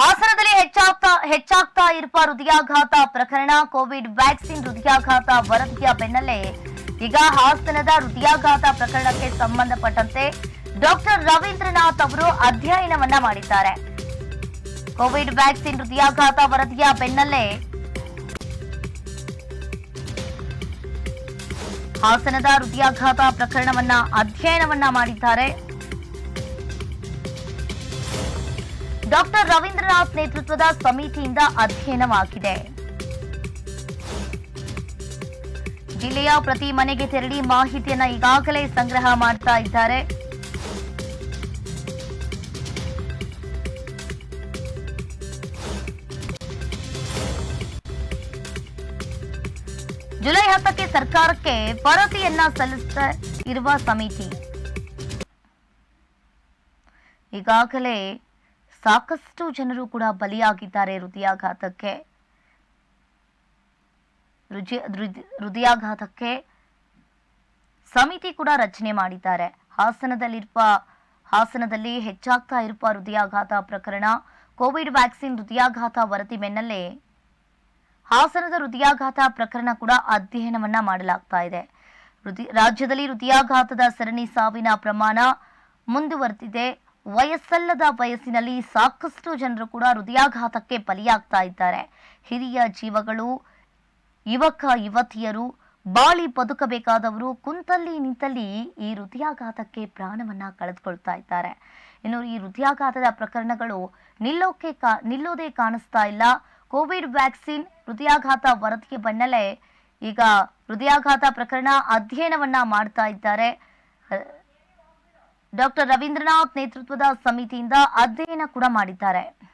ಹಾಸನದಲ್ಲಿ ಹೆಚ್ಚಾಗ್ತಾ ಹೆಚ್ಚಾಗ್ತಾ ಇರುವ ಹೃದಯಾಘಾತ ಪ್ರಕರಣ, ಕೋವಿಡ್ ವ್ಯಾಕ್ಸಿನ್ ಹೃದಯಾಘಾತ ವರದಿಯ ಬೆನ್ನಲ್ಲೇ ಈಗ ಹಾಸನದ ಹೃದಯಾಘಾತ ಪ್ರಕರಣಕ್ಕೆ ಸಂಬಂಧಪಟ್ಟಂತೆ ಡಾಕ್ಟರ್ ರವೀಂದ್ರನಾಥ್ ಅವರು ಅಧ್ಯಯನವನ್ನ ಮಾಡಿದ್ದಾರೆ. ಕೋವಿಡ್ ವ್ಯಾಕ್ಸಿನ್ ಹೃದಯಾಘಾತ ವರದಿಯ ಬೆನ್ನಲ್ಲೇ ಹಾಸನದ ಹೃದಯಾಘಾತ ಪ್ರಕರಣವನ್ನ ಅಧ್ಯಯನವನ್ನ ಮಾಡಿದ್ದಾರೆ. ಡಾಕ್ಟರ್ ರವೀಂದ್ರನಾಥ್ ನೇತೃತ್ವದ ಸಮಿತಿಯಿಂದ ಅಧ್ಯಯನವಾಗಿದೆ. ಜಿಲ್ಲೆಯ ಪ್ರತಿ ಮನೆಗೆ ತೆರಳಿ ಮಾಹಿತಿಯನ್ನು ಈಗಾಗಲೇ ಸಂಗ್ರಹ ಮಾಡ್ತಾ ಇದ್ದಾರೆ. ಜುಲೈ ಹತ್ತಕ್ಕೆ ಸರ್ಕಾರಕ್ಕೆ ವರದಿಯನ್ನ ಸಲ್ಲಿಸ್ತಾ ಇರುವ ಸಮಿತಿ. ಈಗಾಗಲೇ ಸಾಕಷ್ಟು ಜನರು ಕೂಡ ಬಲಿಯಾಗಿದ್ದಾರೆ ಹೃದಯಾಘಾತಕ್ಕೆ. ಹೃದಯಾಘಾತಕ್ಕೆ ಸಮಿತಿ ಕೂಡ ರಚನೆ ಮಾಡಿದ್ದಾರೆ. ಹಾಸನದಲ್ಲಿರುವ, ಹಾಸನದಲ್ಲಿ ಹೆಚ್ಚಾಗ್ತಾ ಇರುವ ಹೃದಯಾಘಾತ ಪ್ರಕರಣ, ಕೋವಿಡ್ ವ್ಯಾಕ್ಸಿನ್ ಹೃದಯಾಘಾತ ವರದಿ ಬೆನ್ನಲ್ಲೇ ಹಾಸನದ ಹೃದಯಾಘಾತ ಪ್ರಕರಣ ಕೂಡ ಅಧ್ಯಯನವನ್ನ ಮಾಡಲಾಗ್ತಾ ಇದೆ. ರಾಜ್ಯದಲ್ಲಿ ಹೃದಯಾಘಾತದ ಸರಣಿ ಸಾವಿನ ಪ್ರಮಾಣ ಮುಂದುವರೆದಿದೆ. ವಯಸ್ಸಲ್ಲದ ವಯಸ್ಸಿನಲ್ಲಿ ಸಾಕಷ್ಟು ಜನರು ಕೂಡ ಹೃದಯಾಘಾತಕ್ಕೆ ಬಲಿಯಾಗ್ತಾ ಇದ್ದಾರೆ. ಹಿರಿಯ ಜೀವಗಳು, ಯುವಕ, ಯುವತಿಯರು, ಬಾಳಿ ಬದುಕಬೇಕಾದವರು ಕುಂತಲ್ಲಿ ನಿಂತಲ್ಲಿ ಈ ಹೃದಯಾಘಾತಕ್ಕೆ ಪ್ರಾಣವನ್ನ ಕಳೆದುಕೊಳ್ತಾ ಇದ್ದಾರೆ. ಇನ್ನು ಈ ಹೃದಯಾಘಾತದ ಪ್ರಕರಣಗಳು ನಿಲ್ಲೋಕೆ ಕಾ, ನಿಲ್ಲೋದೇ ಕಾಣಿಸ್ತಾ ಇಲ್ಲ. ಕೋವಿಡ್ ವ್ಯಾಕ್ಸಿನ್ ಹೃದಯಾಘಾತ ವರದಿಗೆ ಬೆನ್ನಲ್ಲೇ ಈಗ ಹೃದಯಾಘಾತ ಪ್ರಕರಣ ಅಧ್ಯಯನವನ್ನ ಮಾಡ್ತಾ ಇದ್ದಾರೆ. ಡಾಕ್ಟರ್ ರವೀಂದ್ರನಾಥ್ ನೇತೃತ್ವದ ಸಮಿತಿಯಿಂದ ಅಧ್ಯಯನ ಕೂಡ ಮಾಡಿದ್ದಾರೆ.